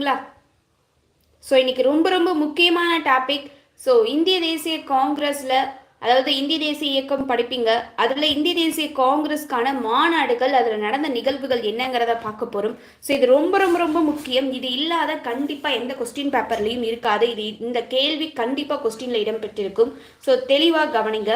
ங்களா? ஸோ இன்னைக்கு ரொம்ப ரொம்ப முக்கியமான டாபிக் ஸோ இந்திய தேசிய காங்கிரஸில் அதாவது இந்திய தேசிய இயக்கம் படிப்பீங்க. அதில் இந்திய தேசிய காங்கிரஸ்க்கான மாநாடுகள் அதில் நடந்த நிகழ்வுகள் என்னங்கிறத பார்க்க போகிறோம் ஸோ இது ரொம்ப ரொம்ப ரொம்ப முக்கியம். இது இல்லாத கண்டிப்பாக எந்த கொஸ்டின் பேப்பர்லையும் இருக்காது. இது இந்த கேள்வி கண்டிப்பாக கொஸ்டினில் இடம்பெற்றிருக்கும். ஸோ தெளிவாக கவனிங்க.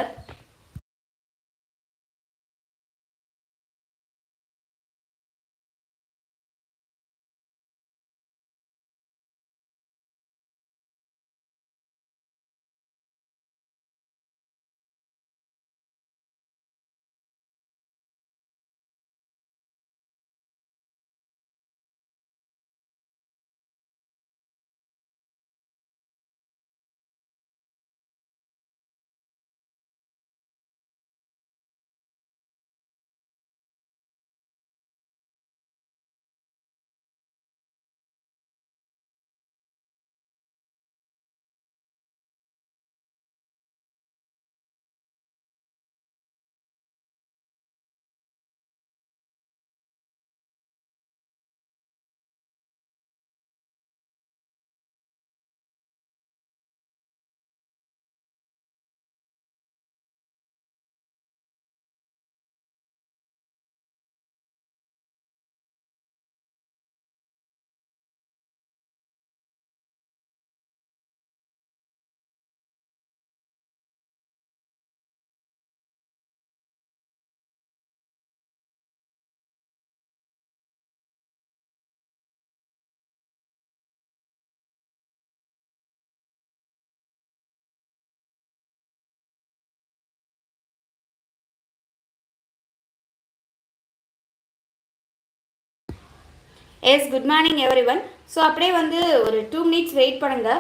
Yes good morning everyone so அப்படியே வந்து ஒரு டூ மினிட்ஸ் வெயிட் பண்ணுங்க.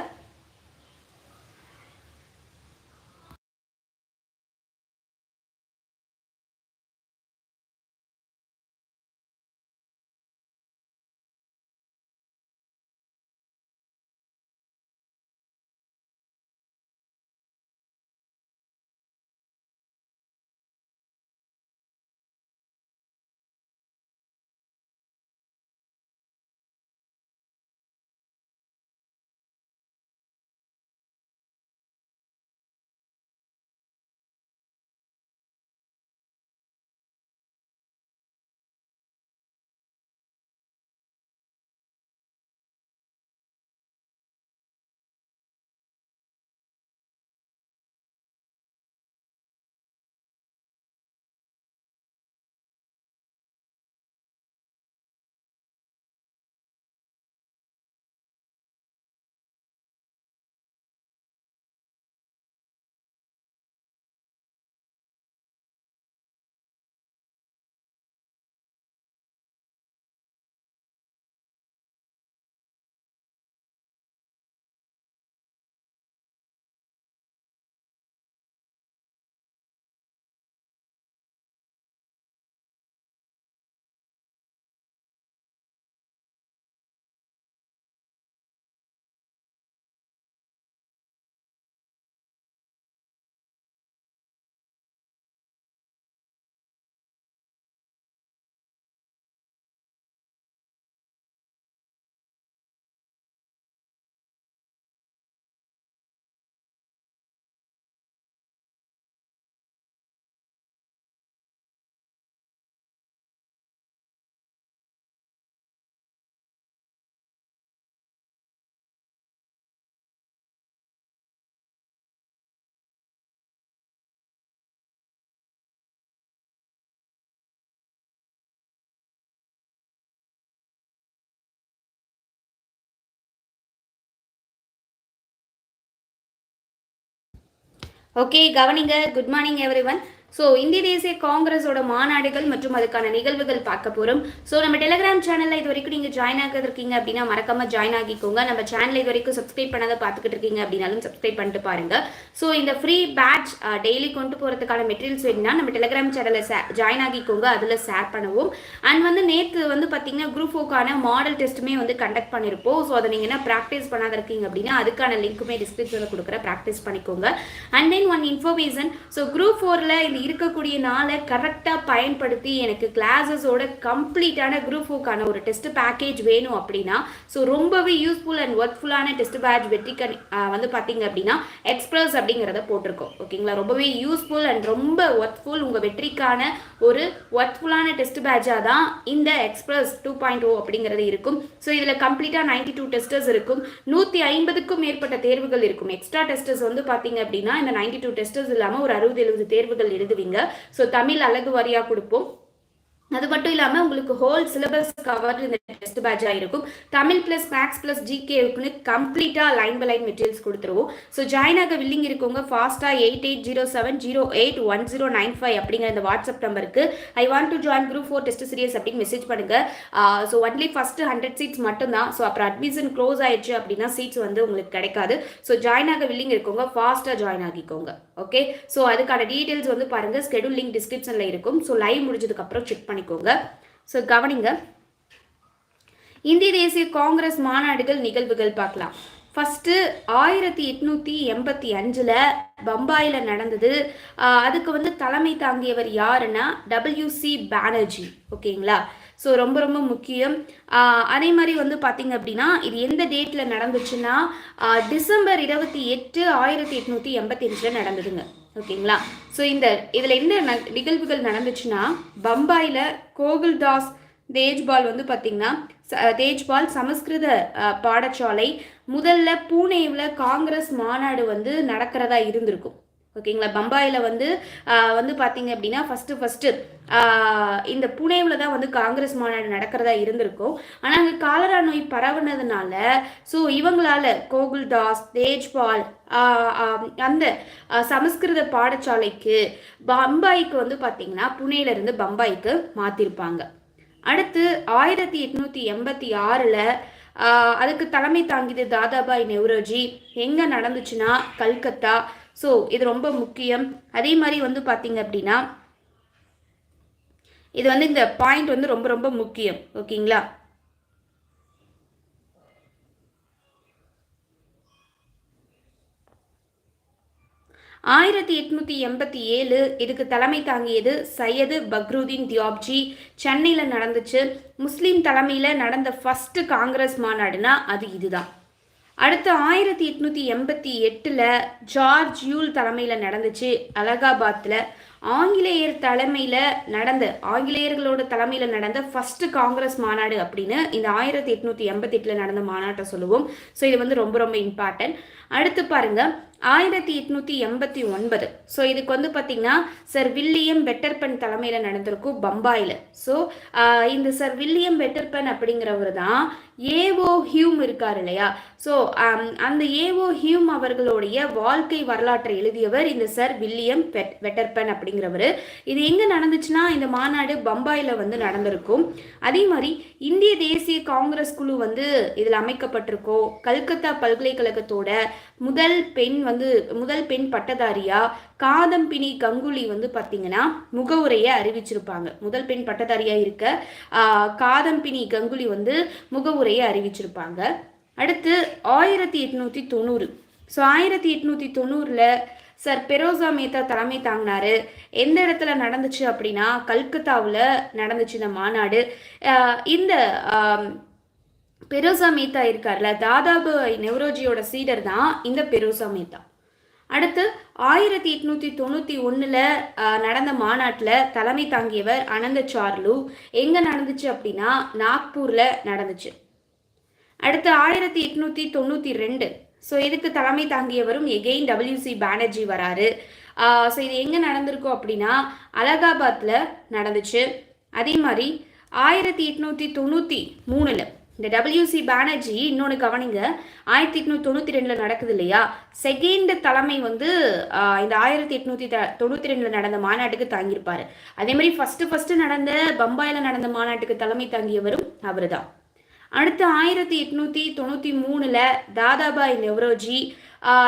ஓகே கவனிங்க. Good morning everyone so இந்திய தேசிய காங்கிரஸோட மாநாடுகள் மற்றும் அதுக்கான நிகழ்வுகள் பார்க்க போகிறோம் ஸோ நம்ம டெலிகிராம் சேனலில் இது வரைக்கும் நீங்கள் ஜாயின் ஆகிருக்கீங்க அப்படின்னா மறக்காம ஜாயின் ஆகிக்கோங்க. நம்ம சேனல் இது வரைக்கும் சப்ஸ்கிரைப் பண்ணாத பார்த்துக்கிட்டு இருக்கீங்க அப்படின்னாலும் சப்ஸ்கிரைப் பண்ணிட்டு பாருங்க. ஸோ இந்த ஃப்ரீ பேட்ச் டெய்லி கொண்டு போகிறதுக்கான மெட்டீரியல்ஸ் வேணும்னா நம்ம டெலிகிராம் சேனலில் ஜாயின் ஆகிக்கோங்க. அதில் ஷேர் பண்ணுவோம். அண்ட் வந்து நேற்று வந்து பார்த்தீங்கன்னா குரூப் ஃபோக்கான மாடல் டெஸ்ட்டுமே வந்து கண்டக்ட் பண்ணியிருப்போம் ஸோ அதை நீங்கள் என்ன ப்ராக்டிஸ் பண்ணாத இருக்கீங்க அப்படின்னா அதுக்கான லிங்க்குமே டிஸ்கிரிப்ஷனில் கொடுக்குற ப்ராக்டிஸ் பண்ணிக்கோங்க. And then one information so group ஃபோரில் இந்த இருக்கக்கூடிய நாளை கரெக்டாக பயன்படுத்தி எனக்கு கிளாஸஸோட கம்ப்ளீட்டான குரூப் ஃபோக்கான ஒரு டெஸ்ட் பேக்கேஜ் வேணும் அப்படின்னா ஸோ ரொம்பவே யூஸ்ஃபுல் அண்ட் ஒர்க்ஃபுல்லான டெஸ்ட் பேட்ச் வெற்றிக்கணி வந்து பார்த்தீங்க அப்படின்னா எக்ஸ்பிரஸ் அப்படிங்கிறத போட்டிருக்கோம். ஓகேங்களா ரொம்பவே யூஸ்ஃபுல் அண்ட் ரொம்ப ஒர்க்ஃபுல் உங்கள் வெற்றிக்கான ஒரு ஒர்க்ஃபுல்லான டெஸ்ட் பேட்சாக தான் இந்த எக்ஸ்பிரஸ் டூ பாயிண்ட் ஓ அப்படிங்கிறது இருக்கும். ஸோ இதில் கம்ப்ளீட்டாக நைன்டி டூ டெஸ்டர்ஸ் இருக்கும். நூற்றி ஐம்பதுக்கும் மேற்பட்ட தேர்வுகள் இருக்கும். எக்ஸ்ட்ரா டெஸ்டர்ஸ் வந்து பார்த்தீங்க அப்படின்னா இந்த நைன்டி டூ டெஸ்டர்ஸ் இல்லாமல் ஒரு அறுபது எழுபது தேர்வுகள் எழுதுவீங்க ஸோ தமிழ் அழகு வாரியாக கொடுப்போம். அது மட்டும் இல்லாமல் உங்களுக்கு ஹோல் சிலபஸ் கவர் இந்த டெஸ்ட் பேட்சாக இருக்கும். தமிழ் ப்ளஸ் மேக்ஸ் ப்ளஸ் ஜிகேவுக்குன்னு கம்ப்ளீட்டாக லைன் பை லைன் மெட்டீரியல்ஸ் கொடுத்துருவோம். ஸோ ஜாயின் ஆக வில்லிங் இருக்கவங்க ஃபாஸ்ட்டாக eight eight zero seven zero eight one zero nine five அப்படிங்கிற இந்த வாட்ஸ்அப் நம்பருக்கு I want to join group for test series அப்படின்னு மெசேஜ் பண்ணுங்கள் so only first hundred seats மட்டும்தான். ஸோ அப்புறம் அட்மிஷன் க்ளோஸ் ஆயிடுச்சு அப்படின்னா சீட்ஸ் வந்து உங்களுக்கு கிடைக்காது. ஸோ ஜாயின் ஆக வில்லிங் இருக்கவங்க ஃபாஸ்ட்டாக ஜாயின் ஆகிக்கோங்க. ஓகே ஸோ அதுக்கான டீட்டெயில்ஸ் வந்து பாருங்கள் ஸ்கெடியூல் லிங்க் டிஸ்கிரிப்ஷனில் இருக்கும். ஸோ லைவ் முடிஞ்சதுக்கப்புறம் செக் பண்ணி பண்ணிக்கோங்க ஸோ கவனிங்க. இந்திய தேசிய காங்கிரஸ் மாநாடுகள் நிகழ்வுகள் பார்க்கலாம். ஃபஸ்ட்டு ஆயிரத்தி எட்நூற்றி எண்பத்தி அஞ்சில் பம்பாயில் நடந்தது. அதுக்கு வந்து தலைமை தாங்கியவர் யாருன்னா டபிள்யூசி பானர்ஜி ஓகேங்களா? ஸோ ரொம்ப ரொம்ப முக்கியம். அதே மாதிரி வந்து பார்த்தீங்க அப்படின்னா இது எந்த டேட்டில் நடந்துச்சுன்னா டிசம்பர் இருபத்தி எட்டு ஆயிரத்தி எட்நூற்றி எண்பத்தி அஞ்சில் நடந்ததுங்க. ஓகேங்களா? ஸோ இந்த இதில் என்ன நிகழ்வுகள் நடந்துச்சுன்னா பம்பாயில் கோகுல்தாஸ் தேஜ்பால் வந்து பார்த்திங்கன்னா தேஜ்பால் சமஸ்கிருத பாடசாலை முதல்ல பூனேவில் காங்கிரஸ் மாநாடு வந்து நடக்கிறதா இருந்திருக்கும். ஓகேங்களா? பம்பாயில் வந்து வந்து பார்த்தீங்க அப்படின்னா ஃபஸ்ட்டு ஃபஸ்ட்டு இந்த புனேவில் தான் வந்து காங்கிரஸ் மாநாடு நடக்கிறதா இருந்திருக்கும். ஆனால் அங்கே காலரா நோய் பரவுனதுனால ஸோ இவங்களால கோகுல்தாஸ் தேஜ்பால் அந்த சமஸ்கிருத பாடசாலைக்கு பம்பாய்க்கு வந்து பார்த்திங்கன்னா புனேலேருந்து பம்பாய்க்கு மாற்றிருப்பாங்க அடுத்து ஆயிரத்தி எட்நூற்றி எண்பத்தி ஆறில் அதுக்கு தலைமை தாங்கியது தாதாபாய் நெவ்ரோஜி எங்கே நடந்துச்சுன்னா கல்கத்தா ஸோ இது ரொம்ப முக்கியம். அதே மாதிரி வந்து பார்த்தீங்க அப்படின்னா இது வந்து இந்த பாயிண்ட் வந்து ரொம்ப ரொம்ப முக்கியம். ஓகேங்களா? ஆயிரத்தி எட்நூற்றி எண்பத்தி ஏழு இதுக்கு தலைமை தாங்கியது சையது பக்ருதீன் தியாப்ஜி. சென்னையில் நடந்துச்சு. முஸ்லீம் தலைமையில் நடந்த ஃபஸ்ட்டு காங்கிரஸ் மாநாடுனா அது இதுதான். அடுத்து ஆயிரத்தி எட்நூற்றி எண்பத்தி எட்டில் ஜார்ஜ் யூல் தலைமையில் நடந்துச்சு அலகாபாத்தில் ஆங்கிலேயர் தலைமையில் நடந்த ஆங்கிலேயர்களோட தலைமையில் நடந்த ஃபஸ்ட்டு காங்கிரஸ் மாநாடு அப்படின்னு இந்த ஆயிரத்தி எட்நூற்றி எண்பத்தி எட்டில் நடந்த மாநாட்டை சொல்லுவோம். ஸோ இது வந்து ரொம்ப ரொம்ப இம்பார்ட்டன்ட் அடுத்து பாருங்க ஆயிரத்தி எட்நூற்றி எண்பத்தி ஒன்பது. ஸோ இதுக்கு வந்து பார்த்திங்கன்னா சர் வில்லியம் பெட்டர்பன் தலைமையில் நடந்திருக்கும் பம்பாயில். ஸோ இந்த சர் வில்லியம் பெட்டர்பன் அப்படிங்கிறவர் தான் ஏஓ ஹியூம் இருக்கார் இல்லையா? ஸோ um, அந்த ஏஓ ஹியூம் அவர்களுடைய வாழ்க்கை வரலாற்றை எழுதியவர் இந்த சர் வில்லியம் பெட் வெட்டர்பன் அப்படிங்கிறவர். இது எங்கே நடந்துச்சுன்னா இந்த மாநாடு பம்பாயில் வந்து நடந்திருக்கும். அதே மாதிரி இந்திய தேசிய காங்கிரஸ் குழு வந்து இதில் அமைக்கப்பட்டிருக்கோம் கல்கத்தா பல்கலைக்கழகத்தோட முதல் பெண் வந்து முதல் பெண் பட்டதாரியா காதம்பினி கங்குலி வந்து பார்த்தீங்கன்னா முகவுரையை அறிவிச்சிருப்பாங்க. முதல் பெண் பட்டதாரியாக இருக்க காதம்பினி கங்குலி வந்து முகவுரையை அறிவிச்சிருப்பாங்க. அடுத்து ஆயிரத்தி எட்நூற்றி தொண்ணூறு. ஸோ ஆயிரத்தி எட்நூற்றி தொண்ணூறில் சார் பெரோசா மேத்தா தலைமை தாங்கினாரு. எந்த இடத்துல நடந்துச்சு அப்படின்னா கல்கத்தாவில் நடந்துச்சு இந்த மாநாடு. இந்த பெரோசா மேத்தா இருக்கார்ல தாதாபு நெவ்ரோஜியோட சீடர் தான் இந்த பெரோசா மேத்தா. அடுத்து ஆயிரத்தி எட்நூற்றி தொண்ணூற்றி ஒன்றில் நடந்த மாநாட்டில் தலைமை தாங்கியவர் அனந்த சார்லு. எங்கே நடந்துச்சு அப்படின்னா நாக்பூரில் நடந்துச்சு. அடுத்து ஆயிரத்தி எட்நூற்றி தொண்ணூற்றி ரெண்டு. ஸோ இதுக்கு தலைமை தாங்கியவரும் எகெயின் டபிள்யூசி பானர்ஜி வராரு. ஸோ இது எங்கே நடந்திருக்கும் அப்படின்னா அலகாபாத்தில் நடந்துச்சு. அதே மாதிரி ஆயிரத்தி எட்நூற்றி தொண்ணூற்றி மூணில் இந்த டபிள்யூசி பானர்ஜி இன்னொன்று கவனிங்க. ஆயிரத்தி எட்நூத்தி தொண்ணூற்றி ரெண்டில் நடக்குது இல்லையா? செகண்ட் தலைமை வந்து இந்த ஆயிரத்தி எட்நூத்தி த தொண்ணூற்றி ரெண்டில் நடந்த மாநாட்டுக்கு தாங்கியிருப்பார். அதே மாதிரி ஃபஸ்ட்டு ஃபஸ்ட்டு நடந்த பம்பாயில் நடந்த மாநாட்டுக்கு தலைமை தாங்கியவரும் அவர் தான் அடுத்து ஆயிரத்தி எட்நூற்றி தொண்ணூற்றி மூணில் தாதாபாய் நெவ்ரோஜி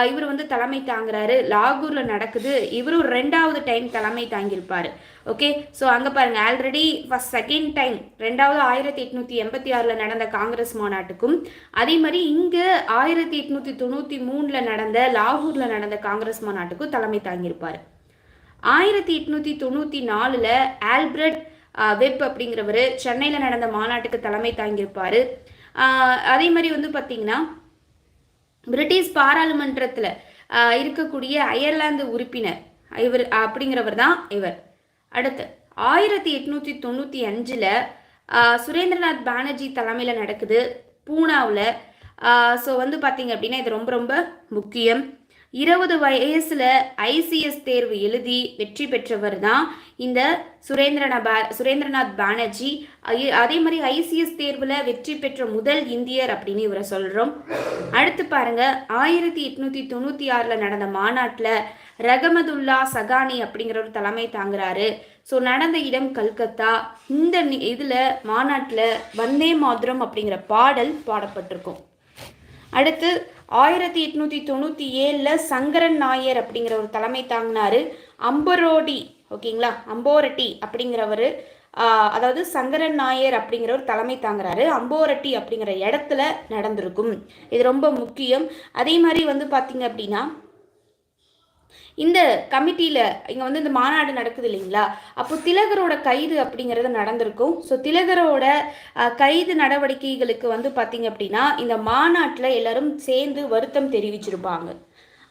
இவர் வந்து தலைமை தாங்குறாரு. லாகூரில் நடக்குது. இவரும் ரெண்டாவது டைம் தலைமை தாங்கியிருப்பார். ஓகே? ஸோ அங்கே பாருங்கள் ஆல்ரெடி ஃபஸ்ட் செகண்ட் டைம் ரெண்டாவது ஆயிரத்தி எட்நூற்றி எண்பத்தி ஆறில் நடந்த காங்கிரஸ் மாநாட்டுக்கும் அதே மாதிரி இங்கே ஆயிரத்தி எட்நூற்றி தொண்ணூற்றி மூணில் நடந்த லாகூரில் நடந்த காங்கிரஸ் மாநாட்டுக்கும் தலைமை தாங்கியிருப்பார். ஆயிரத்தி எட்நூற்றி தொண்ணூற்றி நாலில் ஆல்பர்ட் வெப் அப்படிங்கிறவர். சென்னையில் நடந்த மாநாட்டுக்கு தலைமை தாங்கியிருப்பார். அதே மாதிரி வந்து பார்த்திங்கன்னா பிரிட்டிஷ் பாராளுமன்றத்தில் இருக்கக்கூடிய அயர்லாந்து உறுப்பினர் இவர் அப்படிங்கிறவர் தான் இவர். அடுத்து ஆயிரத்தி எட்நூற்றி தொண்ணூற்றி அஞ்சில் சுரேந்திரநாத் பானர்ஜி தலைமையில் நடக்குது பூனாவில். ஸோ வந்து பார்த்தீங்க அப்படின்னா இது ரொம்ப ரொம்ப முக்கியம். இருபது வயசில் ஐசிஎஸ் தேர்வு எழுதி வெற்றி பெற்றவர் தான் இந்த சுரேந்திரனா பா சுரேந்திரநாத் பானர்ஜி. அதே மாதிரி ஐசிஎஸ் தேர்வில் வெற்றி பெற்ற முதல் இந்தியர் அப்படின்னு இவரை சொல்கிறோம் அடுத்து பாருங்க ஆயிரத்தி எட்நூற்றி தொண்ணூற்றி ஆறில் நடந்த மாநாட்டில் ரகமதுல்லா சகானி அப்படிங்கிற ஒரு தலைமை தாங்குறாரு. ஸோ நடந்த இடம் கல்கத்தா. இந்த இதில் மாநாட்டில் வந்தே மாதிரம் அப்படிங்கிற பாடல் பாடப்பட்டிருக்கும். அடுத்து ஆயிரத்தி எட்நூற்றி தொண்ணூற்றி ஏழில் சங்கரன் நாயர் அப்படிங்கிற ஒரு தலைமை தாங்கினார். அம்பரோடி ஓகேங்களா? அம்போரட்டி அப்படிங்கிறவர் அதாவது சங்கரன் நாயர் அப்படிங்கிற ஒரு தலைமை தாங்குறாரு. அம்போரட்டி அப்படிங்கிற இடத்துல நடந்திருக்கும். இது ரொம்ப முக்கியம். அதே மாதிரி வந்து பார்த்தீங்க அப்படின்னா இந்த கமிட்டியில் இங்கே வந்து இந்த மாநாடு நடக்குது இல்லைங்களா? அப்போ திலகரோட கைது அப்படிங்கிறது நடந்திருக்கும். ஸோ திலகரோட கைது நடவடிக்கைகளுக்கு வந்து பார்த்தீங்க அப்படின்னா இந்த மாநாட்டில் எல்லாரும் சேர்ந்து வருத்தம் தெரிவிச்சிருப்பாங்க.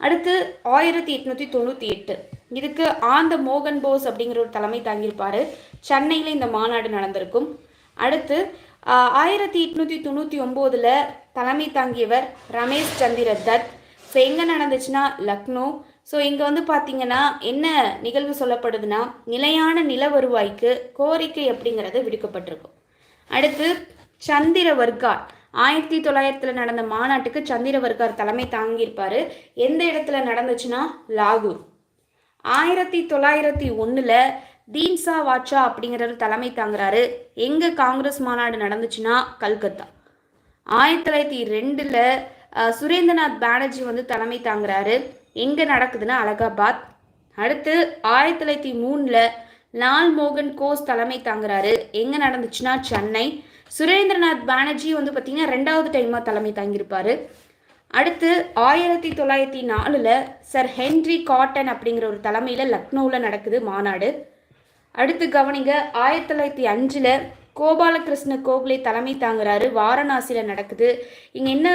அடுத்து ஆயிரத்தி எட்நூற்றி தொண்ணூற்றி எட்டு. இதுக்கு ஆந்த மோகன் போஸ் அப்படிங்கிற ஒரு தலைமை தாங்கியிருப்பார். சென்னையில் இந்த மாநாடு நடந்திருக்கும். அடுத்து ஆயிரத்தி எட்நூற்றி தொண்ணூற்றி ஒம்போதில் தலைமை தாங்கியவர் ரமேஷ் சந்திர தத். ஸோ எங்கே நடந்துச்சுன்னா லக்னோ ஸோ இங்கே வந்து பார்த்தீங்கன்னா என்ன நிகழ்வு சொல்லப்படுதுன்னா நிலையான நில வருவாய்க்கு கோரிக்கை அப்படிங்கிறது விடுக்கப்பட்டிருக்கும். அடுத்து சந்திர வர்கார் ஆயிரத்தி தொள்ளாயிரத்தில் நடந்த மாநாட்டுக்கு சந்திர வர்க்கார் தலைமை தாங்கியிருப்பார். எந்த இடத்துல நடந்துச்சுன்னா லாகூர். ஆயிரத்தி தொள்ளாயிரத்தி ஒன்றில் தீன்சா வாட்சா அப்படிங்கிறவர் தலைமை தாங்குறாரு. எங்கே காங்கிரஸ் மாநாடு நடந்துச்சுன்னா கல்கத்தா. ஆயிரத்தி தொள்ளாயிரத்தி ரெண்டில் சுரேந்திரநாத் பானர்ஜி வந்து தலைமை தாங்குறாரு. எங்கே நடக்குதுன்னா அலகாபாத். அடுத்து ஆயிரத்தி தொள்ளாயிரத்தி மூணில் லால் மோகன் கோஸ் தலைமை தாங்குறாரு. எங்கே நடந்துச்சுன்னா சென்னை. சுரேந்திரநாத் பானர்ஜி வந்து பார்த்திங்கன்னா ரெண்டாவது டைமாக தலைமை தாங்கியிருப்பார். அடுத்து ஆயிரத்தி தொள்ளாயிரத்தி நாலில் சர் ஹென்ரி காட்டன் அப்படிங்கிற ஒரு தலைமையில் லக்னோவில் நடக்குது மாநாடு. அடுத்து கவனிங்க ஆயிரத்தி தொள்ளாயிரத்தி அஞ்சில் கோபாலகிருஷ்ண கோகுலே தலைமை தாங்குறாரு. வாரணாசியில் நடக்குது. இங்கே என்ன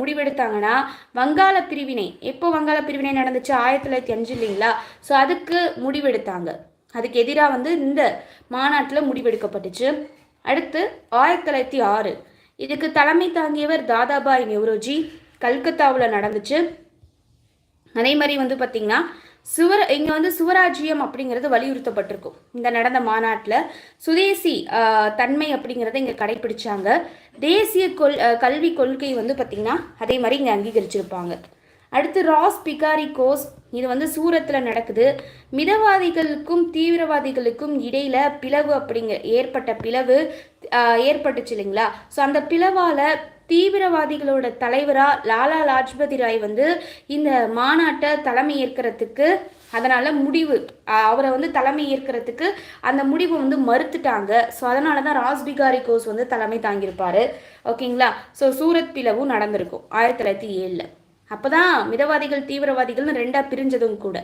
முடிவெடுத்தாங்கன்னா வங்காள பிரிவினை எப்போ வங்காள பிரிவினை நடந்துச்சு? ஆயிரத்தி தொள்ளாயிரத்தி அஞ்சு இல்லைங்களா? ஸோ அதுக்கு முடிவெடுத்தாங்க. அதுக்கு எதிராக வந்து இந்த மாநாட்டில் முடிவெடுக்கப்பட்டுச்சு. அடுத்து ஆயிரத்தி தொள்ளாயிரத்தி ஆறு. இதுக்கு தலைமை தாங்கியவர் தாதாபாய் நெவ்ரோஜி கல்கத்தாவில் நடந்துச்சு. அதே மாதிரி வந்து பார்த்திங்கன்னா சுவர இங்கே வந்து சுவராஜ்யம் அப்படிங்கிறது வலியுறுத்தப்பட்டிருக்கும் இந்த நடந்த மாநாட்டில் சுதேசி தன்மை அப்படிங்கிறத இங்கே கடைபிடிச்சாங்க தேசிய கொள் கல்வி கொள்கை வந்து பார்த்திங்கன்னா அதே மாதிரி இங்கே அங்கீகரிச்சிருப்பாங்க. அடுத்து ராஸ் பிகாரி கோஸ் இது வந்து சூரத்தில் நடக்குது. மிதவாதிகளுக்கும் தீவிரவாதிகளுக்கும் இடையில பிளவு அப்படிங்க ஏற்பட்ட பிளவு ஏற்பட்டுச்சு இல்லைங்களா? ஸோ அந்த பிளவால் தீவிரவாதிகளோட தலைவராக லாலா லாஜ்பதி ராய் வந்து இந்த மாநாட்டை தலைமை ஏற்கிறதுக்கு அதனால் முடிவு அவரை வந்து தலைமை ஏற்கிறதுக்கு அந்த முடிவை வந்து மறுத்துட்டாங்க. ஸோ அதனால தான் ராஸ்பிகாரி கோஸ் வந்து தலைமை தாங்கியிருப்பார். ஓகேங்களா? ஸோ சூரத் பிளவும் நடந்திருக்கும் ஆயிரத்தி தொள்ளாயிரத்தி ஏழில். அப்போ தான் மிதவாதிகள் தீவிரவாதிகள்னு ரெண்டாக பிரிஞ்சதும் கூட.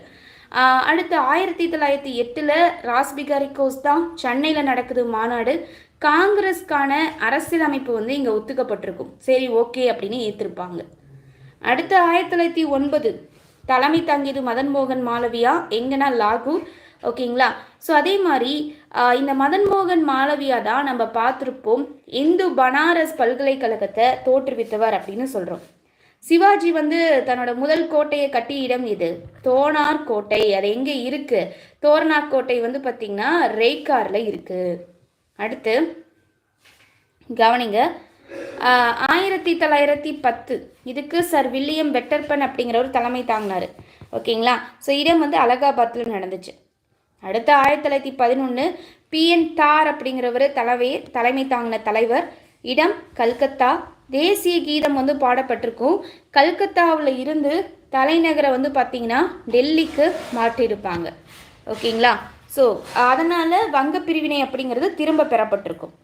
அடுத்து ஆயிரத்தி தொள்ளாயிரத்தி எட்டில் ராஸ்பிகாரி கோஸ் தான் சென்னையில் நடக்குது மாநாடு. காங்கிரஸ்க்கான அரசியலமைப்பு வந்து இங்கே ஒத்துக்கப்பட்டிருக்கும். சரி ஓகே அப்படின்னு ஏற்றிருப்பாங்க அடுத்து ஆயிரத்தி தொள்ளாயிரத்தி ஒன்பது தலைமை தங்கியது மதன் மோகன் மாளவியா எங்கன்னா லாகூர் ஓகேங்களா? ஸோ அதே மாதிரி இந்த மதன் மோகன் மாளவியா தான் நம்ம பார்த்துருப்போம். இந்து பனாரஸ் பல்கலைக்கழகத்தை தோற்றுவித்தவர் அப்படின்னு சொல்கிறோம் சிவாஜி வந்து தன்னோட முதல் கோட்டையை கட்டிய இடம் இது. தோணார் கோட்டை அது எங்கே இருக்கு? தோரணார் கோட்டை வந்து பார்த்தீங்கன்னா ரேக்காரில் இருக்குது அடுத்து கவனிங்க. ஆயிரத்தி தொள்ளாயிரத்தி பத்து. இதுக்கு சர் வில்லியம் பெட்டர்பன் அப்படிங்கிற ஒரு தலைமை தாங்கினார். ஓகேங்களா? ஸோ இடம் வந்து அலகாபாத்தில் நடந்துச்சு. அடுத்து ஆயிரத்தி தொள்ளாயிரத்தி பதினொன்று பிஎன் தார் அப்படிங்கிறவர் தலைவை தலைமை தாங்கின தலைவர். இடம் கல்கத்தா. தேசிய கீதம் வந்து பாடப்பட்டிருக்கும். கல்கத்தாவில் இருந்து தலைநகரை வந்து பார்த்திங்கன்னா டெல்லிக்கு மாற்றியிருப்பாங்க. ஓகேங்களா? ஸோ அதனால் வங்க பிரிவினை அப்படிங்கிறது திரும்ப பெறப்பட்டிருக்கும்.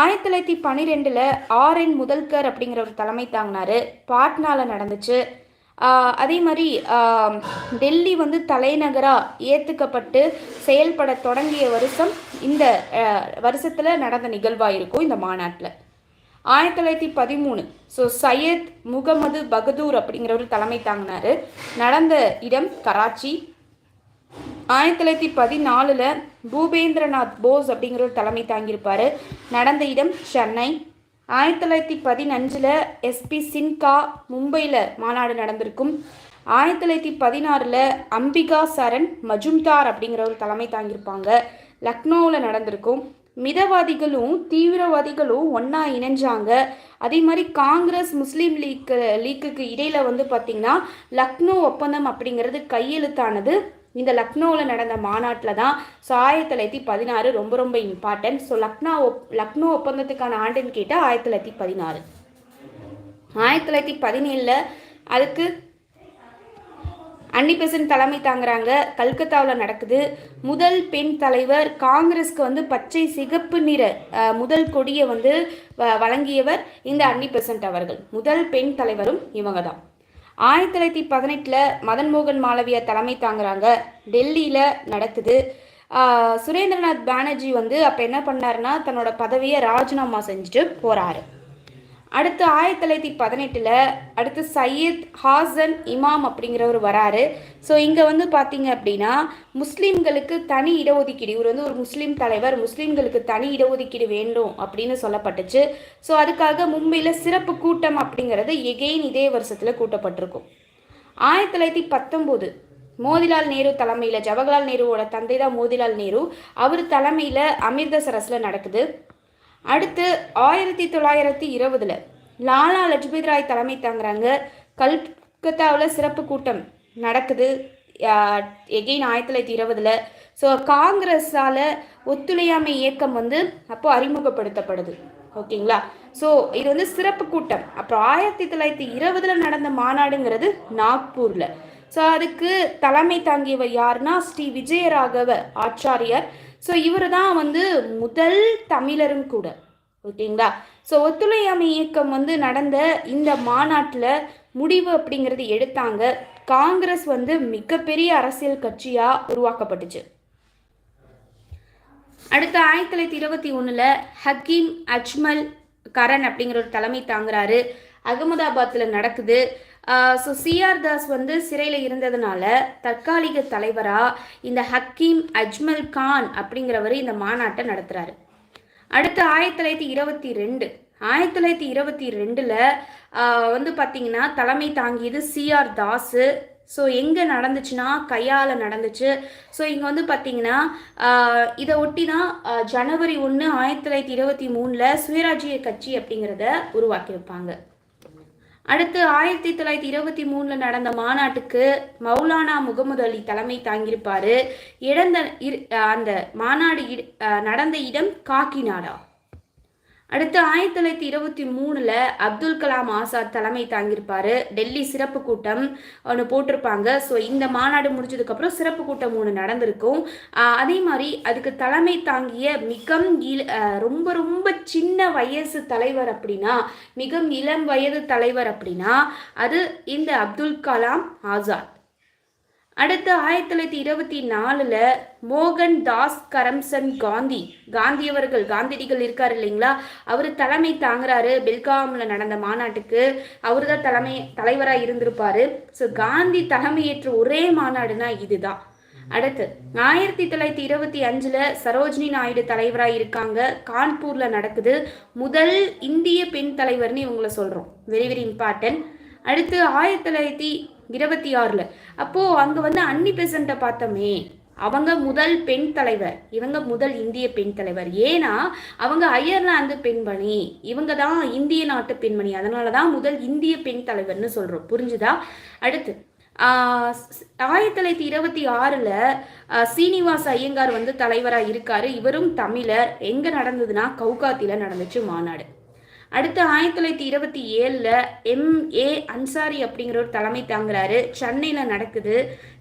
ஆயிரத்தி தொள்ளாயிரத்தி பன்னிரெண்டில் ஆர் என் முதல்கர் அப்படிங்கிற ஒரு தலைமை தாங்கினார். பாட்னாவில் நடந்துச்சு. அதே மாதிரி டெல்லி வந்து தலைநகராக ஏற்றுக்கப்பட்டு செயல்பட தொடங்கிய வருஷம் இந்த வருஷத்தில் நடந்த நிகழ்வாக இருக்கும் இந்த மாநாட்டில். ஆயிரத்தி தொள்ளாயிரத்தி பதிமூணு. ஸோ சையத் முகமது பகதூர் அப்படிங்கிறவர் தலைமை தாங்கினார். நடந்த இடம் கராச்சி. ஆயிரத்தி தொள்ளாயிரத்தி பதினாலில் பூபேந்திரநாத் போஸ் அப்படிங்கிறவர் தலைமை தாங்கியிருப்பார். நடந்த இடம் சென்னை. ஆயிரத்தி தொள்ளாயிரத்தி பதினஞ்சில் எஸ்பி சின்கா மும்பையில் மாநாடு நடந்திருக்கும். ஆயிரத்தி தொள்ளாயிரத்தி பதினாறில் அம்பிகா சரண் மஜும்தார் அப்படிங்கிறவர் தலைமை தாங்கியிருப்பாங்க. லக்னோவில் நடந்திருக்கும். மிதவாதிகளும் தீவிரவாதிகளும் ஒன்றா இணைஞ்சாங்க. அதே மாதிரி காங்கிரஸ் முஸ்லீம் லீக் லீக்குக்கு இடையில் வந்து பார்த்திங்கன்னா லக்னோ ஒப்பந்தம் அப்படிங்கிறது கையெழுத்தானது. இந்த லக்னோவில் நடந்த மாநாட்டில் தான் ஸோ ஆயிரத்தி தொள்ளாயிரத்தி பதினாறு ரொம்ப ரொம்ப important so Lucknow of Lucknow ஒப்பந்தத்துக்கான ஆண்டுன்னு கேட்டால் ஆயிரத்தி தொள்ளாயிரத்தி பதினாறு. ஆயிரத்தி தொள்ளாயிரத்தி பதினேழில் அதுக்கு அன்னி பெசன்ட் தலைமை தாங்குறாங்க. கல்கத்தாவில் நடக்குது. முதல் பெண் தலைவர் காங்கிரஸ்க்கு வந்து பச்சை சிகப்பு நிற முதல் கொடியை வந்து வ- வழங்கியவர் இந்த அன்னி பெசன்ட் அவர்கள். முதல் பெண் தலைவரும் இவங்க தான் ஆயிரத்தி தொள்ளாயிரத்தி பதினெட்டில் மதன் மோகன் மாளவியா தலைமை தாங்குறாங்க. டெல்லியில் நடக்குது. சுரேந்திரநாத் பானர்ஜி வந்து அப்போ என்ன பண்ணாருன்னா தன்னோட பதவியை ராஜினாமா செஞ்சுட்டு போகிறாரு அடுத்து ஆயிரத்தி தொள்ளாயிரத்தி பதினெட்டில் அடுத்து சையத் ஹாசன் இமாம் அப்படிங்கிறவர் வராரு. ஸோ இங்கே வந்து பார்த்தீங்க அப்படின்னா முஸ்லீம்களுக்கு தனி இடஒதுக்கீடு இவர் வந்து ஒரு முஸ்லீம் தலைவர் முஸ்லீம்களுக்கு தனி இடஒதுக்கீடு வேண்டும் அப்படின்னு சொல்லப்பட்டுச்சு. ஸோ அதுக்காக மும்பையில் சிறப்பு கூட்டம் அப்படிங்கிறது எகெயின் இதே வருஷத்தில் கூட்டப்பட்டிருக்கும். ஆயிரத்தி தொள்ளாயிரத்தி பத்தொம்போது மோதிலால் நேரு தலைமையில் ஜவஹர்லால் நேருவோட தந்தை தான் மோதிலால் நேரு. அவர் தலைமையில் அமிர்தசரஸில் நடக்குது. அடுத்து ஆயிரத்தி தொள்ளாயிரத்தி இருபதில் லாலா லஜ்பத் ராய் தலைமை தாங்குறாங்க. கல்கத்தாவில் சிறப்பு கூட்டம் நடக்குது. எகெயின் ஆயிரத்தி தொள்ளாயிரத்தி இருபதில். ஸோ காங்கிரஸால் ஒத்துழையாமை இயக்கம் வந்து அப்போது அறிமுகப்படுத்தப்படுது. ஓகேங்களா? ஸோ இது வந்து சிறப்பு கூட்டம். அப்புறம் ஆயிரத்தி தொள்ளாயிரத்தி இருபதில் நடந்த மாநாடுங்கிறது நாக்பூரில். ஸோ அதுக்கு தலைமை தாங்கியவர் யாருன்னா ஸ்ரீ விஜயராகவ ஆச்சாரியார். ஸோ இவர் தான் வந்து முதல் தமிழரும் கூட. ஓகேங்களா? ஸோ ஒத்துழையாமை இயக்கம் வந்து நடந்த இந்த மாநாட்டில் முடிவு அப்படிங்கிறது எடுத்தாங்க. காங்கிரஸ் வந்து மிகப்பெரிய அரசியல் கட்சியாக உருவாக்கப்பட்டுச்சு. அடுத்து ஆயிரத்தி தொள்ளாயிரத்தி இருபத்தி ஒன்றில் ஹக்கீம் அஜ்மல் கரண் அப்படிங்கிற ஒரு தலைமை தாங்குறாரு. அகமதாபாத்தில் நடக்குது. ஸோ சிஆர் தாஸ் வந்து சிறையில் இருந்ததுனால தற்காலிக தலைவராக இந்த ஹக்கீம் அஜ்மல் கான் அப்படிங்கிறவர் இந்த மாநாட்டை நடத்துகிறாரு அடுத்து ஆயிரத்தி தொள்ளாயிரத்தி இருபத்தி ரெண்டு. ஆயிரத்தி தொள்ளாயிரத்தி இருபத்தி ரெண்டில் வந்து பார்த்தீங்கன்னா தலைமை தாங்கியது சிஆர் தாஸு. ஸோ எங்கே நடந்துச்சுன்னா கையால் நடந்துச்சு. ஸோ இங்கே வந்து பார்த்தீங்கன்னா இதை ஒட்டி தான் ஜனவரி ஒன்று ஆயிரத்தி தொள்ளாயிரத்தி இருபத்தி மூணில் சுயராஜ்ய கட்சி அப்படிங்கிறத உருவாக்கியிருப்பாங்க. அடுத்து ஆயிரத்தி தொள்ளாயிரத்தி இருபத்தி மூணில் நடந்த மாநாட்டுக்கு மௌலானா முகமது அலி தலைமை தாங்கியிருப்பாரு. இழந்த இரு- அந்த மாநாடு நடந்த இடம் காக்கிநாடா. அடுத்து ஆயிரத்தி தொள்ளாயிரத்தி இருபத்தி மூணில் அப்துல் கலாம் ஆசாத் தலைமை தாங்கியிருப்பாரு. டெல்லி சிறப்பு கூட்டம் ஒன்று போட்டிருப்பாங்க. ஸோ இந்த மாநாடு முடிஞ்சதுக்கப்புறம் சிறப்பு கூட்டம் ஒன்று நடந்திருக்கும். அதே மாதிரி அதுக்கு தலைமை தாங்கிய மிக இள ரொம்ப ரொம்ப சின்ன வயசு தலைவர் அப்படின்னா மிக இளம் வயது தலைவர் அப்படின்னா அது இந்த அப்துல் கலாம் ஆசாத். அடுத்து ஆயிரத்தி தொள்ளாயிரத்தி இருபத்தி நாலில் மோகன் தாஸ் கரம்சந்த் காந்தி காந்தி அவர்கள் காந்தியடிகள் இருக்கார் இல்லைங்களா? அவர் தலைமை தாங்குறாரு பெல்காமில் நடந்த மாநாட்டுக்கு. அவர் தான் தலைமை தலைவராக இருந்திருப்பாரு. ஸோ காந்தி தலைமையேற்ற ஒரே மாநாடுனா இதுதான். அடுத்து ஆயிரத்தி தொள்ளாயிரத்தி இருபத்தி அஞ்சில் சரோஜினி நாயுடு தலைவராக இருக்காங்க. கான்பூரில் நடக்குது. முதல் இந்திய பெண் தலைவர்னு இவங்கள சொல்கிறோம் வெரி வெரி இம்பார்ட்டன்ட் அடுத்து ஆயிரத்தி தொள்ளாயிரத்தி இருபத்தி ஆறில். அப்போது அங்கே வந்து அன்னி பெசண்ட்டை பார்த்தோமே அவங்க முதல் பெண் தலைவர் இவங்க முதல் இந்திய பெண் தலைவர். ஏன்னா அவங்க அயர்லாந்து பெண்மணி இவங்க தான் இந்திய நாட்டு பெண்மணி. அதனால தான் முதல் இந்திய பெண் தலைவர்னு சொல்கிறோம் புரிஞ்சுதா? அடுத்து ஆயிரத்தி தொள்ளாயிரத்தி இருபத்தி ஆறில் சீனிவாஸ் ஐயங்கார் வந்து தலைவராக இருக்காரு. இவரும் தமிழர். எங்கே நடந்ததுன்னா கவுகாத்தியில் நடந்துச்சு மாநாடு. அடுத்து ஆயிரத்தி தொள்ளாயிரத்தி இருபத்தி ஏழில் எம். ஏ. அன்சாரி அப்படிங்கிற ஒரு தலைமை தாங்குறாரு. சென்னையில் நடக்குது.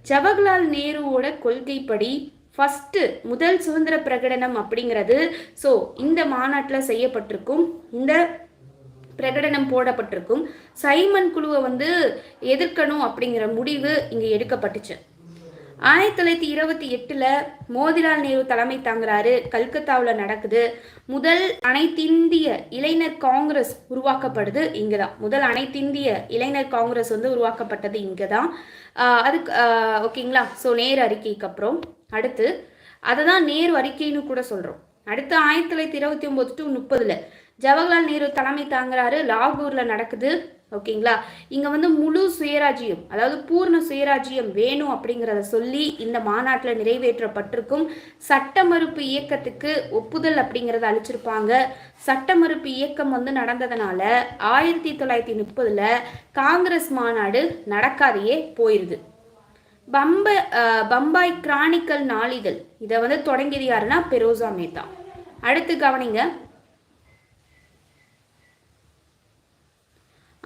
ஜவஹர்லால் நேருவோட கொள்கைப்படி ஃபஸ்ட்டு முதல் சுதந்திர பிரகடனம் அப்படிங்கிறது ஸோ இந்த மாநாட்டில் செய்யப்பட்டிருக்கும். இந்த பிரகடனம் போடப்பட்டிருக்கும். சைமன் குழுவை வந்து எதிர்க்கணும் அப்படிங்கிற முடிவு இங்கே எடுக்கப்பட்டுச்சு. ஆயிரத்தி தொள்ளாயிரத்தி இருபத்தி எட்டில் மோதிலால் நேரு தலைமை தாங்குறாரு. கல்கத்தாவில் நடக்குது. முதல் அனைத்திந்திய இளைஞர் காங்கிரஸ் உருவாக்கப்படுது இங்கே தான் முதல் அனைத்திந்திய இளைஞர் காங்கிரஸ் வந்து உருவாக்கப்பட்டது இங்கே தான் அதுக்கு ஓகேங்களா? ஸோ நேரு அறிக்கைக்கு அப்புறம். அடுத்து அதை தான் நேரு அறிக்கைன்னு கூட சொல்கிறோம் அடுத்து ஆயிரத்தி தொள்ளாயிரத்தி இருபத்தி ஒம்பது டு முப்பதில் ஜவஹர்லால் நேரு தலைமை தாங்குறாரு. லாகூரில் நடக்குது. ஓகேங்களா? இங்கே வந்து முழு சுயராஜ்யம் அதாவது பூர்ண சுயராஜ்யம் வேணும் அப்படிங்கிறத சொல்லி இந்த மாநாட்டில் நிறைவேற்றப்பட்டிருக்கும். சட்ட மறுப்பு இயக்கத்துக்கு ஒப்புதல் அப்படிங்கிறத அழிச்சிருப்பாங்க சட்ட மறுப்பு இயக்கம் வந்து நடந்ததுனால ஆயிரத்தி தொள்ளாயிரத்தி முப்பதில் காங்கிரஸ் மாநாடு நடக்காதையே போயிடுது பம்ப பம்பாய் கிரானிக்கல் நாளிதழ் இதை வந்து தொடங்கியது யாருன்னா பெரோசா மேத்தா. அடுத்து கவனிங்க.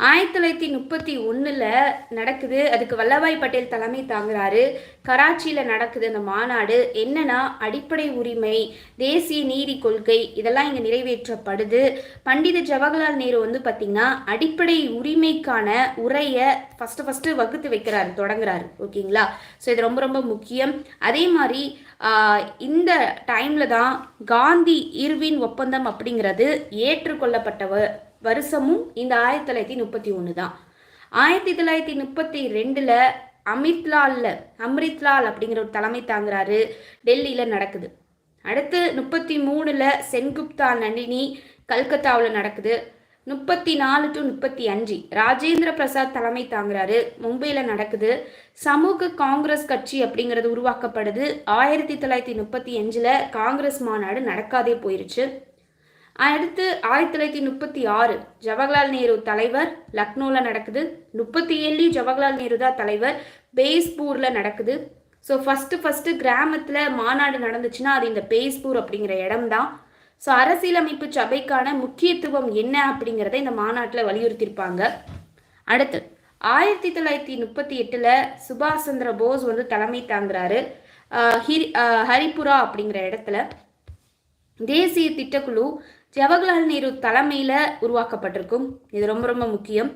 ஆயிரத்தி தொள்ளாயிரத்தி முப்பத்தி ஒன்றில் நடக்குது. அதுக்கு வல்லபாய் பட்டேல் தலைமை தாங்குறாரு. கராச்சியில் நடக்குது அந்த மாநாடு. என்னன்னா அடிப்படை உரிமை தேசிய நீதி கொள்கை இதெல்லாம் இங்கே நிறைவேற்றப்படுது. பண்டித ஜவஹர்லால் நேரு வந்து பார்த்திங்கன்னா அடிப்படை உரிமைக்கான உரையை ஃபஸ்ட்டு ஃபஸ்ட்டு வகுத்து வைக்கிறாரு தொடங்குறாரு. ஓகேங்களா? ஸோ இது ரொம்ப ரொம்ப முக்கியம். அதே மாதிரி இந்த டைமில் தான் காந்தி இர்வின் ஒப்பந்தம் அப்படிங்கிறது ஏற்றுக்கொள்ளப்பட்டவ வருஷமும் இந்த ஆயிரத்தி தொள்ளாயிரத்தி முப்பத்தி ஒன்று தான் ஆயிரத்தி தொள்ளாயிரத்தி முப்பத்தி ரெண்டில் அமித்லாலில் அம்ரித்லால் அப்படிங்கிற ஒரு தலைமை தாங்குறாரு. டெல்லியில் நடக்குது. அடுத்து முப்பத்தி மூணில் சென்குப்தா நளினி கல்கத்தாவில் நடக்குது. முப்பத்தி நாலு டு முப்பத்தி அஞ்சு ராஜேந்திர பிரசாத் தலைமை தாங்குறாரு. மும்பையில் நடக்குது. சமூக காங்கிரஸ் கட்சி அப்படிங்கிறது உருவாக்கப்படுது. ஆயிரத்தி தொள்ளாயிரத்தி முப்பத்தி அஞ்சில் காங்கிரஸ் மாநாடு நடக்காதே போயிருச்சு. அடுத்து ஆயிரத்தி தொள்ளாயிரத்தி முப்பத்தி ஆறு ஜவஹர்லால் நேரு தலைவர் லக்னோவில் நடக்குது. முப்பத்தி ஏழு ஜவஹர்லால் நேரு தான் தலைவர். பேஸ்பூரில் நடக்குது. ஸோ ஃபஸ்ட்டு ஃபஸ்ட்டு கிராமத்தில் மாநாடு நடந்துச்சுன்னா அது இந்த பேஸ்பூர் அப்படிங்கிற இடம் தான் ஸோ அரசியலமைப்பு சபைக்கான முக்கியத்துவம் என்ன அப்படிங்கிறத இந்த மாநாட்டில் வலியுறுத்தியிருப்பாங்க. அடுத்து ஆயிரத்தி தொள்ளாயிரத்தி முப்பத்தி எட்டில் சுபாஷ் சந்திர போஸ் வந்து தலைமை தாங்குறாரு. ஹிரி ஹரிபுரா அப்படிங்கிற இடத்துல. தேசிய திட்டக்குழு ஜவஹர்லால் நேரு தலைமையில் உருவாக்கப்பட்டிருக்கும். இது ரொம்ப ரொம்ப முக்கியம்.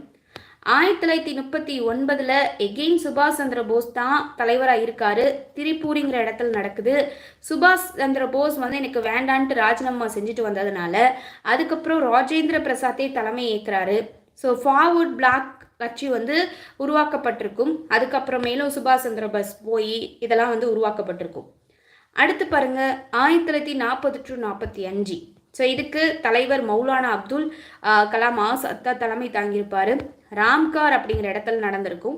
ஆயிரத்தி தொள்ளாயிரத்தி முப்பத்தி ஒன்பதில் எகெயின் சுபாஷ் சந்திர போஸ் தான் தலைவராக இருக்காரு. திரிப்பூரிங்கிற இடத்துல நடக்குது. சுபாஷ் சந்திர போஸ் வந்து எனக்கு வேண்டான்ட்டு ராஜினாமா செஞ்சுட்டு வந்ததுனால அதுக்கப்புறம் ராஜேந்திர பிரசாத்தே தலைமை ஏற்கிறாரு. ஸோ ஃபார்வர்ட் பிளாக் கட்சி வந்து உருவாக்கப்பட்டிருக்கும். அதுக்கப்புறமேலும் சுபாஷ் சந்திர போஸ் போய் இதெல்லாம் வந்து உருவாக்கப்பட்டிருக்கும். அடுத்து பாருங்க ஆயிரத்தி தொள்ளாயிரத்தி நாற்பது டு நாற்பத்தி அஞ்சு. ஸோ இதுக்கு தலைவர் மௌலானா அப்துல் கலாம் ஆசாத்தா தலைமை தாங்கியிருப்பார். ராம்கார் அப்படிங்கிற இடத்துல நடந்திருக்கும்.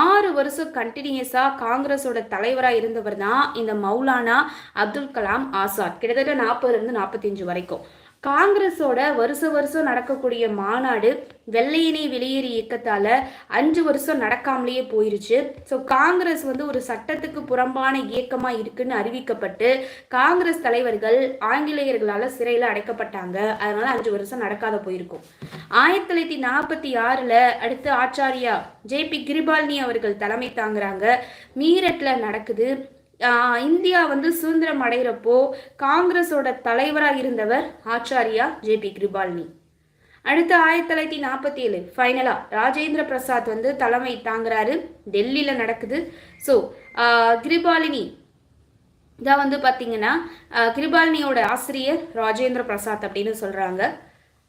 ஆறு வருஷம் கண்டினியூஸாக காங்கிரஸோட தலைவராக இருந்தவர் தான் இந்த மௌலானா அப்துல் கலாம் ஆசாத். கிட்டத்தட்ட நாற்பதுலேருந்து நாற்பத்தஞ்சு வரைக்கும். காங்கிரஸோட வருஷ வருஷம் நடக்கக்கூடிய மாநாடு வெள்ளையினை வெளியேறி இயக்கத்தால் அஞ்சு வருஷம் நடக்காமலேயே போயிருச்சு. ஸோ காங்கிரஸ் வந்து ஒரு சட்டத்துக்கு புறம்பான இயக்கமாக இருக்குன்னு அறிவிக்கப்பட்டு காங்கிரஸ் தலைவர்கள் ஆங்கிலேயர்களால் சிறையில் அடைக்கப்பட்டாங்க. அதனால் அஞ்சு வருஷம் நடக்காத போயிருக்கும். ஆயிரத்தி தொள்ளாயிரத்தி நாற்பத்தி ஆறில் அடுத்து ஆச்சாரியா ஜே பி கிரிபாலினி அவர்கள் தலைமை தாங்குறாங்க. மீரட்டில் நடக்குது. இந்தியா வந்து சுதந்திரம் அடைகிறப்போ காங்கிரஸோட தலைவராக இருந்தவர் ஆச்சாரியா ஜே பி கிருபாலினி. அடுத்து ஆயிரத்தி தொள்ளாயிரத்தி நாற்பத்தி ஏழு ஃபைனலாக ராஜேந்திர பிரசாத் வந்து தலைமை தாங்குறாரு. டெல்லியில் நடக்குது. ஸோ கிருபாலினி இதான் வந்து பார்த்தீங்கன்னா கிருபாலினியோட ஆசிரியர் ராஜேந்திர பிரசாத் அப்படின்னு சொல்கிறாங்க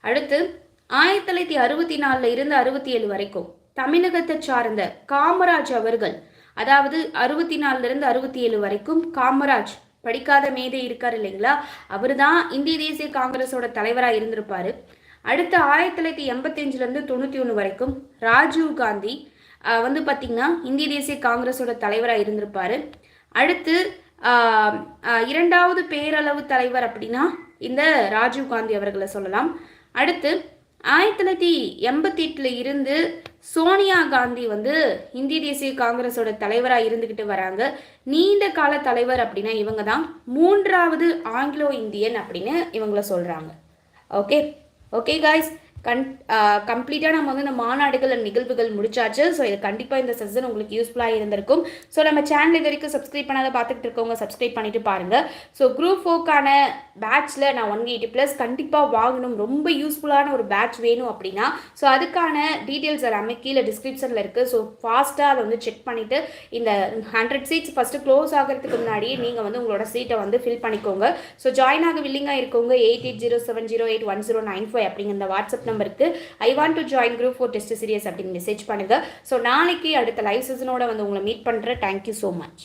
அடுத்து ஆயிரத்தி தொள்ளாயிரத்தி அறுபத்தி நாலில் இருந்து அறுபத்தி ஏழு வரைக்கும் தமிழகத்தை சார்ந்த காமராஜ் அவர்கள் அதாவது அறுபத்தி நாலுலேருந்து அறுபத்தி ஏழு வரைக்கும் காமராஜ் படிக்காத மேதை இருக்கார் இல்லைங்களா? அவர் தான் இந்திய தேசிய காங்கிரஸோட தலைவராக இருந்திருப்பார். அடுத்து ஆயிரத்தி தொள்ளாயிரத்தி எண்பத்தஞ்சிலேருந்து தொண்ணூற்றி ஒன்று வரைக்கும் ராஜீவ் காந்தி வந்து பார்த்திங்கன்னா இந்திய தேசிய காங்கிரஸோட தலைவராக இருந்திருப்பார். அடுத்து இரண்டாவது பேரளவு தலைவர் அப்படின்னா இந்த ராஜீவ் காந்தி அவர்களை சொல்லலாம். அடுத்து ஆயிரத்தி தொள்ளாயிரத்தி எண்பத்தி எட்டில் இருந்து சோனியா காந்தி வந்து இந்திய தேசிய காங்கிரஸோட தலைவராக இருந்துக்கிட்டு வராங்க. நீண்ட கால தலைவர் அப்படின்னா இவங்க தான் மூன்றாவது ஆங்கிலோ இந்தியன் அப்படின்னு இவங்கள சொல்கிறாங்க ஓகே ஓகே காய்ஸ் கன் கம்ப்ளீட்டாக நம்ம வந்து இந்த மாநாடுகள் அண்ட் நிகழ்வுகள் முடிச்சாச்சு. ஸோ இது கண்டிப்பாக இந்த செஷன் உங்களுக்கு யூஸ்ஃபுல்லாக இருந்திருக்கும். ஸோ நம்ம சேனல் இது வரைக்கும் சப்ஸ்கிரைப் பண்ணாத பார்த்துட்டு இருக்கவங்க சப்ஸ்கிரைப் பண்ணிட்டு பாருங்கள் ஸோ குரூப் ஃபோர்க்கான பேட்ச்சில் நான் ஒன் எயிட்டி ப்ளஸ் கண்டிப்பாக வாங்கணும். ரொம்ப யூஸ்ஃபுல்லான ஒரு பேட்ச் வேணும் அப்படின்னா ஸோ அதுக்கான டீட்டெயில்ஸ் எல்லாமே கீழே டிஸ்கிரிப்ஷனில் இருக்குது ஸோ ஃபாஸ்ட்டாக அதை வந்து செக் பண்ணிவிட்டு இந்த ஹண்ட்ரட் சீட்ஸ் ஃபஸ்ட்டு க்ளோஸ் ஆகிறதுக்கு முன்னாடியே நீங்கள் வந்து உங்களோட சீட்டை வந்து ஃபில் பண்ணிக்கோங்க. ஸோ ஜாயின் ஆக வில்லிங்காக இருக்கவங்க eight eight zero seven zero eight one zero nine five அப்படிங்கிற இந்த வாட்ஸ்அப் நம்பருக்கு. I want to join group for test series அப்படின்னு மெசேஜ் பண்ணுங்கள் ஸோ நாளைக்கு அடுத்த லைவ் சீசனோட வந்து உங்களை மீட் பண்ணுறேன் தேங்க்யூ ஸோ மச்